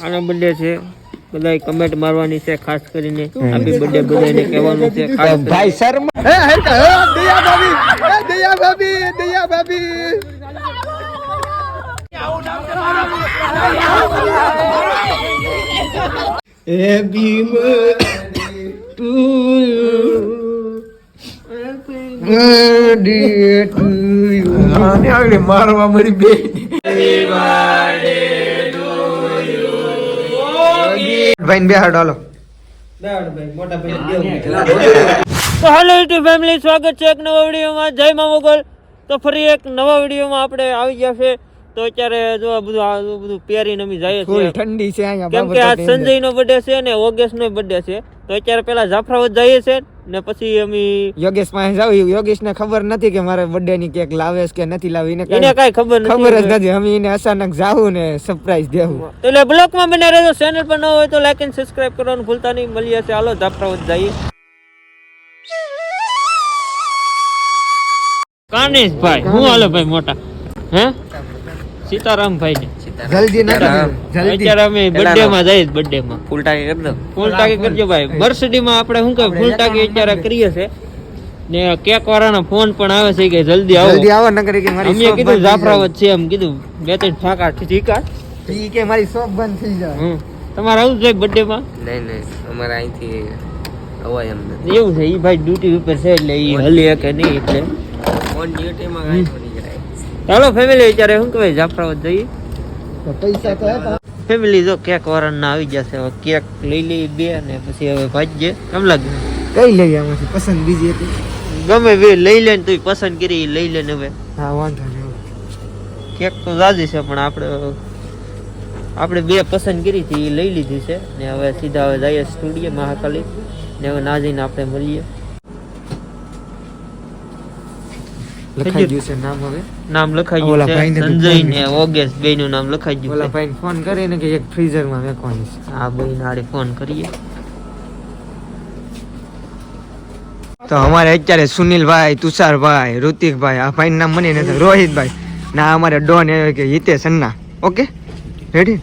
આનો બર્થડે છે બધાય કમેન્ટ મારવાની છે ખાસ કરીને હેપી બર્થડે બધાને કહેવાનું છે ખાસ ભાઈ શર્મા હે હે હે, દયા ભાભી હે, દયા ભાભી દયા ભાભી. મારવા મારી બે. ભાઈ બે હાડ હાલો તો હેલો યુટ્યુબ ફેમિલી સ્વાગત છે એક નવા વિડીયોમાં. જય મા મોગલ. તો ફરી એક નવા વિડીયોમાં આપણે આવી ગયા છે. તો અત્યારે જો બધું આ બધું પહેરીને અમે જઈએ છીએ. ઠંડી છે કેમ કે આ સંજય નો બર્થડે છે ને ઓગસ્ટ નો બર્થડે છે. તો અત્યારે પેલા જાફરાવત જઈએ છે. ને પછી અમે યોગેશ પાસે જાવ યોગેશ ને ખબર નથી કે મારે બર્થડે ની કેક લાવે છે કે નથી લાવી. ને એને કઈ ખબર નથી ખબર જ નથી. અમે એને અચાનક જાવું ને સરપ્રાઈઝ દેવું. તો એટલે બ્લોકમાં બને રહેજો. ચેનલ પર ન હોય તો લાઈક એન્ડ સબસ્ક્રાઇબ કરવાનું ભૂલતા નહીં. મળીએ છે હાલો જાફરાબાદ જઈએ. કાનેશભાઈ હું હાલો ભાઈ મોટા? હે? સીતારામભાઈ ને જલ્દી ના જલ્દી. અત્યારે અમે બર્થડે માં જઈએ બર્થડે માં ફૂલ ટાકી કરી દો. ફૂલ ટાકી કરજો ભાઈ. બર્થડે માં આપણે શું કહે ફૂલ ટાકી અત્યારે કરીએ છે ને કેક વાળાનો ફોન પણ આવે છે કે જલ્દી જલ્દી આવો આવો નકર કે મારી અમે કીધું જાફરાવત છે એમ કીધું. બે ત્રણ ઠાકા ઠીકા. ઈ કે મારી શોપ બંધ થઈ જાય. તમારે આવું છે બર્થડે માં નહીં નહીં. અમારે અહીંથી અવાય એમ નથી. એવું છે ઈ ભાઈ ડ્યુટી ઉપર છે એટલે ઈ હલી કે નહીં એટલે. ઓન કાંઈ ચાલો ફેમિલી અત્યારે શું કહેવાય? જાફરાવત જઈએ. પૈસા તો ફેમિલી જો કેક વાળાના આવી જશે હવે કેક લઈ લઈ બે ને પછી હવે ભાજજે કેમ લાગે કઈ લઈએ છે પસંદ બીજી હતી? ગમે બે લઈ લે ને તું પસંદ કરી લઈ લે ને હવે. હા વાંધો નહીં કેક તો જાજી છે પણ આપણે આપણે બે પસંદ કરી હતી એ લઈ લીધી છે. ને હવે સીધા હવે જઈએ સ્ટુડિયો મહાકાલી. ને હવે ના જઈને આપણે મળીએ. લખાઈ ગયું. છે નામ હવે? નામ લખાઈ ગયું છે. સંજય ફોન ને ઓગેશ બે નું નામ લખાઈ ગયું ઓલા છે. ફોન કરીને કે એક ફ્રીઝરમાં મેકવાની છે. આ બે નાડે ફોન કરીએ. તો અમારે અત્યારે સુનિલભાઈ તુષારભાઈ ઋતિકભાઈ આ ભાઈ નામ મને નથી રોહિતભાઈ. ના અમારે ડોન એવો કે હિતેશ અન્ના ઓકે? રેડી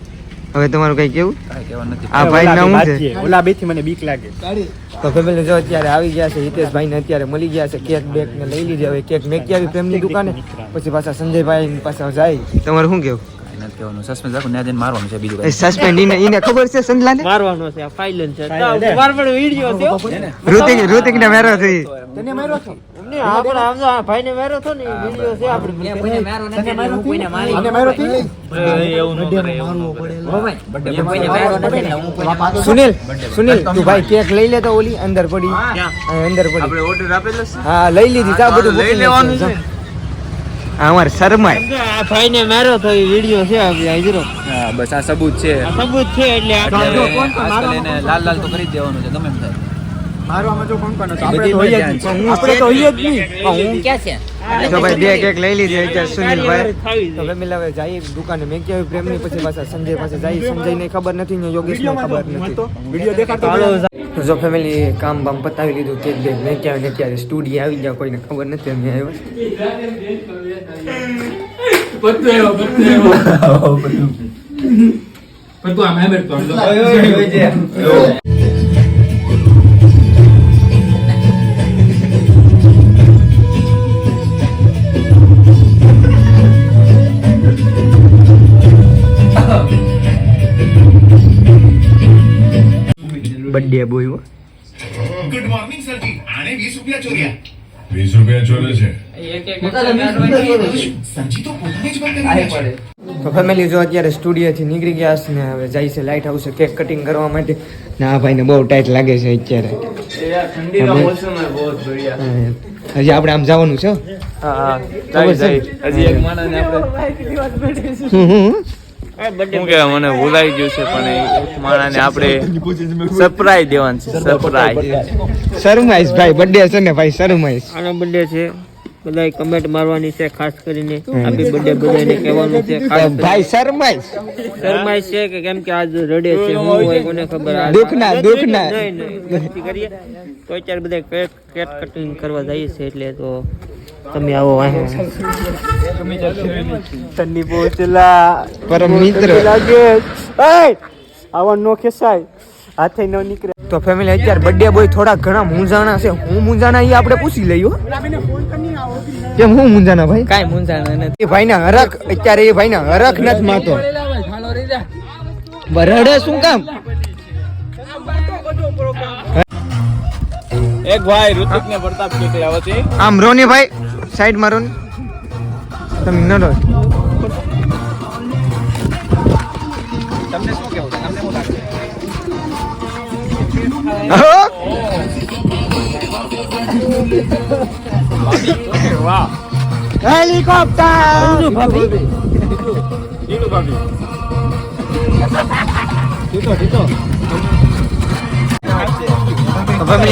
હવે તમારું કઈ કેવું? આ ભાઈ નામ છે. ઓલા બેથી મને બીક લાગે. તો ફેમિલી જો અત્યારે આવી ગયા છે હિતેશભાઈ ને અત્યારે મળી ગયા છે કેક બેક ને લઈ લીધી. હવે કેક મેકી આવી પ્રેમની દુકાને. પછી પાછા સંજયભાઈ પાછા જાય. તમારે શું કેવું? મારવાનું છે? છે તો માર્યો ને સુનિલ સુનિલ તું ભાઈ કેક લઈ લે તો ઓલી અંદર પડી. હા, અંદર પડી. આપણે ઓર્ડર આપેલો છે? હા લઈ લીધી. જા બધું લઈ લેવાનું છે. અમારે શર્માય. સમજો, આ ભાઈને માર્યો તો એ વિડિયો છે આપણે હાજરો. હા બસ આ સબૂત છે. આ સબૂત છે એટલે લાલ લાલ તો કરી દેવાનું છે ગમે એમ થાય. મારવામાં જો કોણ કોણ આપણે તો હોઈએ જ નહીં. આપણે તો હોઈએ જ નહીં. તો ભાઈ બે કેક લઈ લીધી અત્યારે સુનિલભાઈ. તો ફેમિલી હવે જઈએ દુકાને. મેં ક્યાં પ્રેમની પછી પાછા સંજય પાસે જઈએ સંજય ને ખબર નથી ને યોગેશ ને ખબર નથી. વિડિયો દેખાડતો જો ફેમિલી કામ બામ પતાવી લીધું કેક બેક મેં ક્યાં ને ક્યારે સ્ટુડિયો આવી ગયા કોઈને ખબર નથી અમે આવ્યો બર્થડે બોય ગુડ મોર્નિંગ સરજી આને 20 રૂપિયા ચોર્યા. રૂપિયા ચોરે છે. તો ફેમિલી જો અત્યારે સ્ટુડિયોથી નીકળી ગયા છે ને હવે જાય છે લાઇટ હાઉસે કેક કટિંગ કરવા માટે. ને આ ભાઈને બહુ ટાઈટ લાગે છે અત્યારે. હજી આપણે આમ જવાનું છે? ખબર હજી એક માણસને આપણે શું કહેવાય મને ભૂલાઈ ગયું છે પણ માણાને આપણે સરપ્રાઈઝ દેવાનું છે સરપ્રાઈઝ શરમાઈશ ભાઈ બર્થડે છે ને ભાઈ શરમાઈશ આનો બર્થડે છે. બધાય કમેન્ટ મારવાની છે ખાસ કરીને હેપી બર્થડે બધાને કહેવાનું છે ખાસ ભાઈ શરમાઈશ શરમાય છે કે કેમ કે આજ રડે છે હું હોય કોને ખબર આ- દુઃખના, દુઃખના. નહીં નહીં કરીએ. તો અત્યારે બધા કેક કેક કટિંગ કરવા જઈએ છે એટલે તો તમે આવો અહીં પરમ મિત્ર. લાગે. આવા નો ખેસાય હાથે ન નીકળે. તો ફેમિલી અત્યારે બર્થડે બોય થોડા ઘણા મૂંઝાણા છે. હું મૂંઝાણા એ આપણે પૂછી લઈએ કે કેમ હું મૂંઝાણા ભાઈ? કાંઈ મૂંઝાણા નથી. એ ભાઈના હરખ અત્યારે એ ભાઈના હરખ નથી માતો બરડે શું કામ? એક ભાઈ ઋતિક ને પ્રતાપ આમ રોની ભાઈ સાઈડમાં રોની. તમે ન રો હેલિકોપ્ટર ભાભી.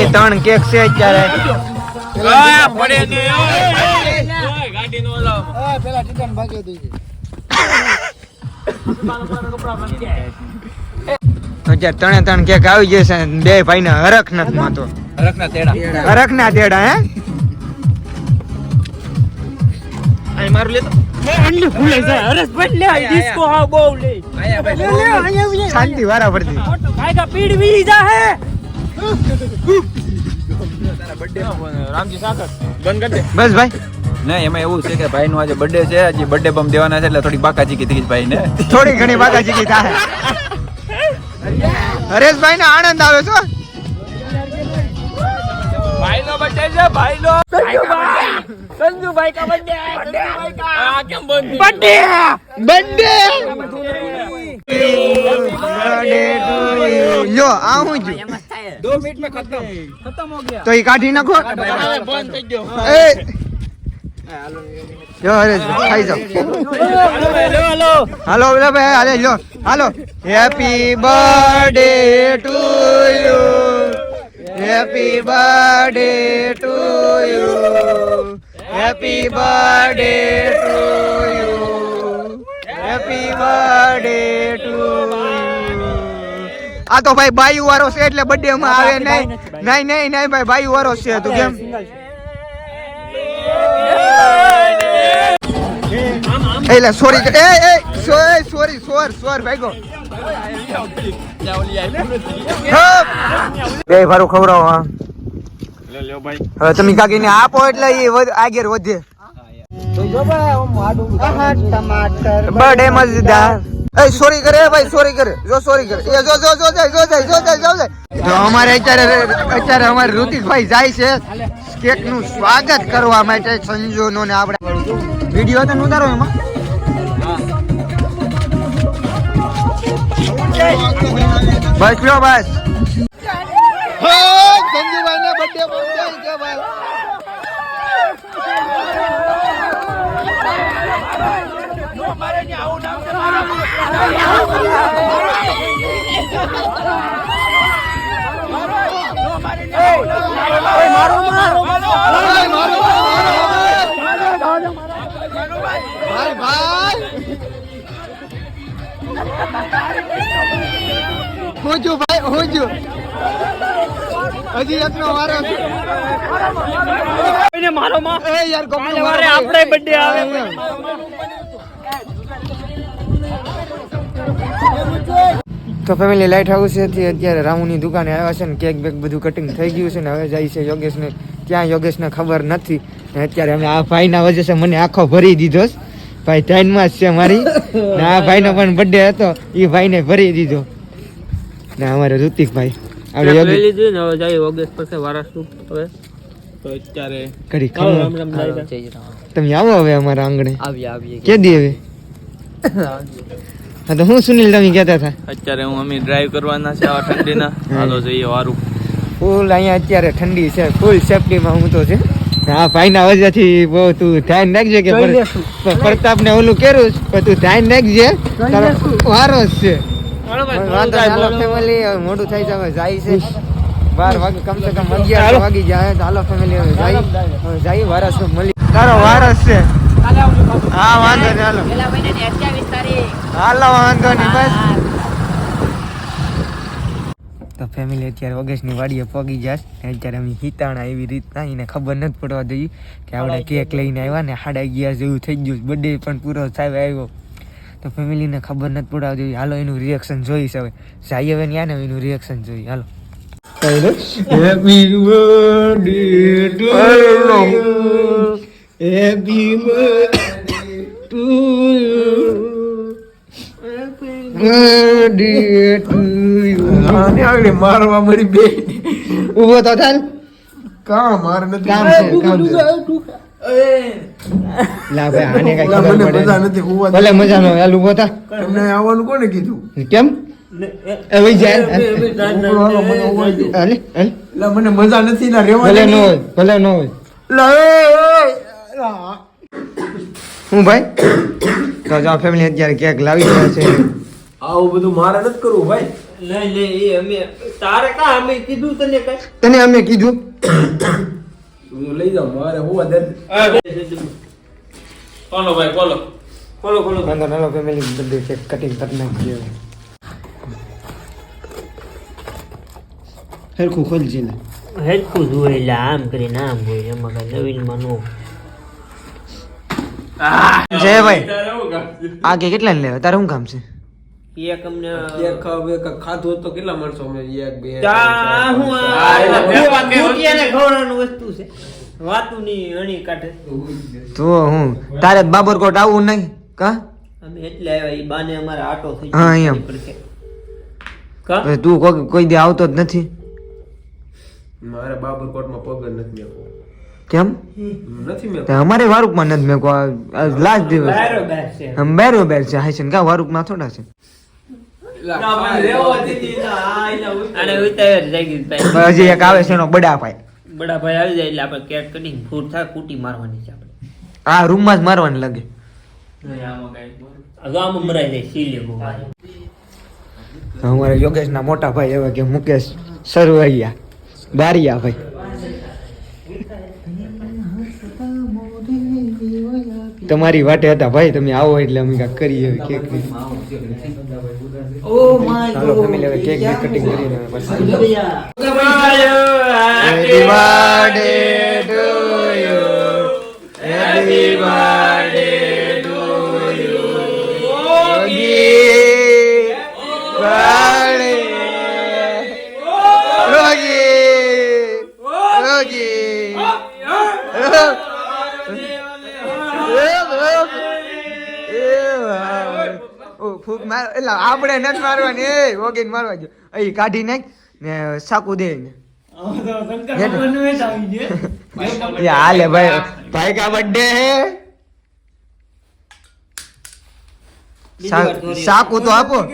ત્રણ કેક છે. અત્યારે પેલા પડે ભાગી દીધી અત્યારે ત્રણે ત્રણ કેક આવી જશે બે ભાઈ ને હરખ નથી માતો હરખ ના તેડા હે? અહીં મારું લેતો શાંતિ વારા પડતી બસ ભાઈ. ના એમાં એવું છે કે ભાઈ નું આજે બર્થડે છે હજી બર્થડે બમ દેવાના છે એટલે થોડી બાકાજી કીધી ભાઈ ને થોડી ઘણી બાકાજી કી થાય હરેશભાઈ ને આનંદ આવે છો ભાઈ છે ભાઈ નો સંજુભાઈ કા? બર્થડે સંજુભાઈ કાઢી નાખો. બંધ થઈ ગયો. લ્યો હરે ખાઈ જાઓ. હેલો હેલો હાલો બધા ભાઈ હાલે લ્યો હાલો. Happy birthday to you happy birthday to you happy birthday to you happy birthday to આ તો ભાઈ બાયુ વાળો છે એટલે બર્થડે માં આવે નહીં. નહીં નહીં નહીં ભાઈ બાયુ વારો છે તું કેમ? એટલે સોરી એ એ સોરી સોર સોર ભાઈગો. બે ભારું ખવડાવો હા. લે લ્યો ભાઈ. હવે તમે કાકીને આપો એટલે એ વધ- આગળ વધે. બડે મજેદાર એ સોરી કરે ભાઈ સોરી કરે. જો સોરી કરે. એ જો જો જો જાય જો જાય જો જાય જો જાય. તો અમારે અત્યારે અત્યારે અમારે ઋતિકભાઈ જાય છે કેકનું સ્વાગત કરવા માટે સંજુ નો ને આપણે વીડિયો તો ઉતારો એમાં? બસ કયો બસ સંજુભાઈ ને બર્થડે પહોંચાઈ ભાઈ? ભાઈ હું છું ભાઈ હોજો. હજી એકનો વારો છે. મારો માં? એ યાર ગમે વારે આપણે બર્થડે આવે. તો ફેમિલી લાઇટ હાઉસથી અત્યારે રામુની દુકાને આવ્યા છે ને કેક બેક બધું કટિંગ થઈ ગયું છે ને હવે જાય છે યોગેશને. ત્યાં યોગેશને ખબર નથી. ને અત્યારે અમે આ ભાઈના વજે છે મને આખો ભરી દીધો છે. ભાઈ ત્રણમાં જ છે મારી. ને આ ભાઈનો પણ બર્થડે હતો એ ભાઈને ભરી દીધો. ને અમારે ઋતિકભાઈ. આપણે લઈ લીધું ને હવે જાય ઓગસ્ટ પાસે વારાસુ હવે. તો અત્યારે કરી ખાવ. તમે આવો હવે અમારા આંગણે. આવીએ આવીએ કે દી હવે? હા તો હું સુનિલ તમે કહેતા હતા? અત્યારે હું અમે ડ્રાઈવ કરવાના છે આ ઠંડીના. હાલો જઈએ વારું. ફૂલ અહીંયા અત્યારે ઠંડી છે ફૂલ સેફટીમાં હું તો છે. હા ભાઈના વજહથી બહુ તું ધ્યાન રાખજે કે પ્રતાપ ને ઓલું કર્યું પણ તું ધ્યાન રાખજે. તારો વારો છે. જાય, જાય છે. બાર વાગે કમ અગિયાર વાગી જાય તો હાલો ફેમિલી હવે જાય. હવે જાય વારસ મળી. તારો વારસ છે. હા વાંધો નહીં હાલો. હાલો વાંધો નહીં બસ. તો ફેમિલી અત્યારે ઓગસ્ટની વાડીએ પગી જાય અત્યારે અમે હિતાણા એવી રીતના એને ખબર નથી પડવા જોઈએ કે આપણે કેક લઈને આવ્યા ને સાડા અગિયાર જેવું થઈ ગયું બર્થડે પણ પૂરો થાય આવ્યો. તો ફેમિલીને ખબર નથી પડાવતી હાલો એનું રિએક્શન જોઈશ હવે. જાય હવે ત્યાં ને એનું રિએક્શન જોઈ. હાલો. Happy birthday to you happy birthday to birthday to you મારવા મારી બે ઊભો તો ચાલ કા મારે નથી કામ છે કામ છે. લા ભાઈ આને કઈ ખબર પડે મજા નથી હોવા ભલે મજા નો હાલ ઊભો તમને આવવાનું કોને કીધું કેમ હોવા લા, મને મજા નથી ના રેવા ભલે દે. હોય ભલે ન હોય લા, એ, એ, લા. હું ભાઈ તો જો ફેમિલી અત્યારે કેક લાવી રહ્યા છે આવું બધું મારે નથી કરવું ભાઈ લઈ લે એ અમે તારે કા અમે કીધું તને કઈ તને અમે કીધું હું લઈ જાઉં મારે હોવા દે. ખોલો ભાઈ ખોલો ખોલો ખોલો નાનો નાનો ફેમિલી બર્થડે કેક કટિંગ કરી નાખીએ. હરખું ખોલજે ને હેડકું જોઈ એટલે આમ કરીને આમ હોય એમાં કઈ નવીનમાં નો જય ભાઈ. આ કે કેટલા ને લેવા? તારે શું કામ છે? એક અમને એક ખાધું તો કેટલા માણસો અમે એક બે હું આ એલા આ કુટિયાને ખવડાવવાનું વસ્તુ છે. વાતું ની અણી કાઢે. તો હું તારે બાબરકોટ આવું નહીં કા? અમે એટલે આવ્યા ઈ બાને અમારે આટો થઈ હા, એમ. કા તું કોઈ કોઈ દી આવતો જ નથી? મારે બાબરકોટમાં પગ નથી મેકવો. કેમ? નથી અમારે વારૂકમાં નથી મેં લાસ્ટ દિવસ. બરાબર છે. હમ બેરો બેર છે હાઈ છે ને કા વારૂકમાં થોડા છે આને ઉતાવળ જાગી ભાઈ પણ હજી એક આવે છે એનો બડા ભાઈ બડા ભાઈ આવી જાય એટલે આપણે કેક કટિંગ ફૂટ થાય કૂટી મારવાની છે આપણે. આ રૂમમાં જ મારવાની લાગે. અમારે યોગેશ ના મોટા ભાઈ એવા કે મુકેશ સરવૈયા બારિયા ભાઈ. તમારી વાટે હતા ભાઈ તમે આવો એટલે અમે કાંઈક કરીએ કેક ઓ માય ચાલો ફેમિલી હવે કેક કટિંગ કરીને પાછા Happy birthday. ફૂક માર એટલે આપણે નથી મારવાની એ વગીને મારવા જો અહીં કાઢી નાખ ને સાકુ દે ને હાલે ભાઈ ભાઈ કા બર્થડે હે સાકુ તો આપો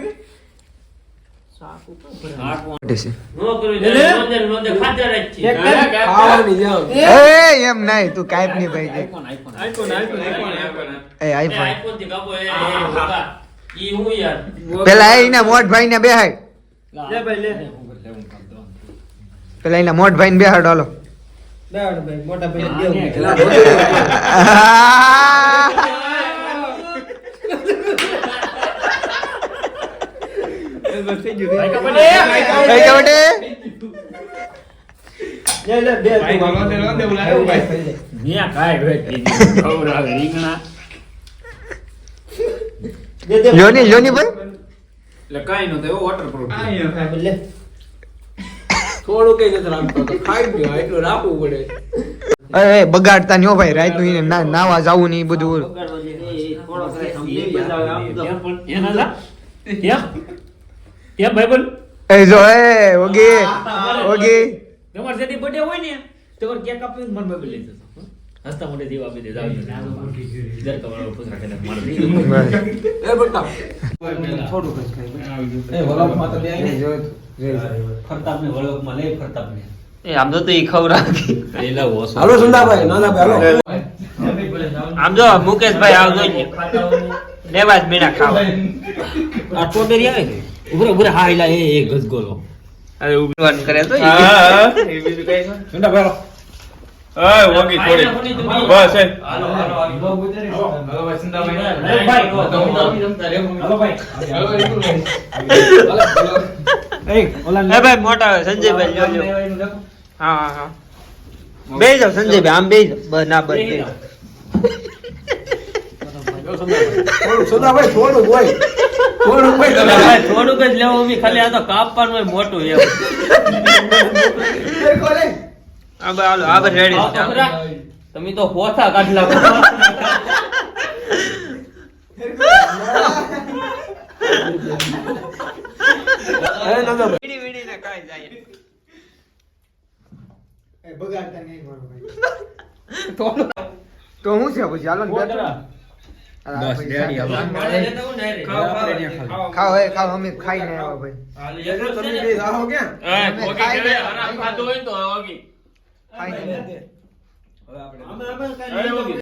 એમ નહીં તું કાંઈ નહીં ભાઈ આઈફોન આઈફોન આઈફોન પેલા એના મોટ ભાઈ ને બેહાડ પેલા એના મોટ ભાઈ ને બેહાડ હાલો ભાઈ? લોની લોની ભાઈ એટલે કાંઈ નતો એવો વોટરપ્રૂફ થોડું કઈ નથી રાખતો તો ખાઈ ગયો એટલું રાખવું પડે. એ, બગાડતા નહીં હો ભાઈ રાતનું ના- નાવા જાવું નહીં ઈ બધું એ જો એ ઓગી ઓગી. તમારે જેથી બર્થડે હોય ને તમારે કેક આપીને મને મોબાઈલ લઈ જશો? હસતા મોઢે દીવા આપી દેજો આવજો દર કવાળો પૂછરા કદાચ મારે એ બટા એ વલાપમાં તો ત્યાં એ જો, વળોકમાં લઈ ફરતાપને આમ તો ઈ ખવડાવી એ લાવો ઓછો. હાલો સુંદાભાઈ નાના ભાઈ હાલો આમ જો મુકેશભાઈ આવજો લેવા જ મીણા ખાવા આ સ્ટ્રોબેરી આવે ને ઉભરે ઉભરે હા એલા એ એ ગસગોલો અરે ઉભરવાન કરે તો. સુંદાભાઈ હા વગી થોડી બસ એ. હાલો હાલો હાલો ભાઈ એ ભાઈ મોટા સંજયભાઈ લ્યો હા હા હા. બે જાવ સંજયભાઈ આમ બે જાવ બસ ના બસ બે થોડું ભાઈ થોડુંક જ લેવું ખાલી આ તો કાપવાનું હોય મોટું એમ તમે તો હોથા કાઢી લાગો વીડી વીડીને કાંઈ જાય. તો હું છે પછી? હાલો ને ખાઓ એ ખાઓ અમે ખાઈને આવ્યા ભાઈ. ને? તો હવે આપણે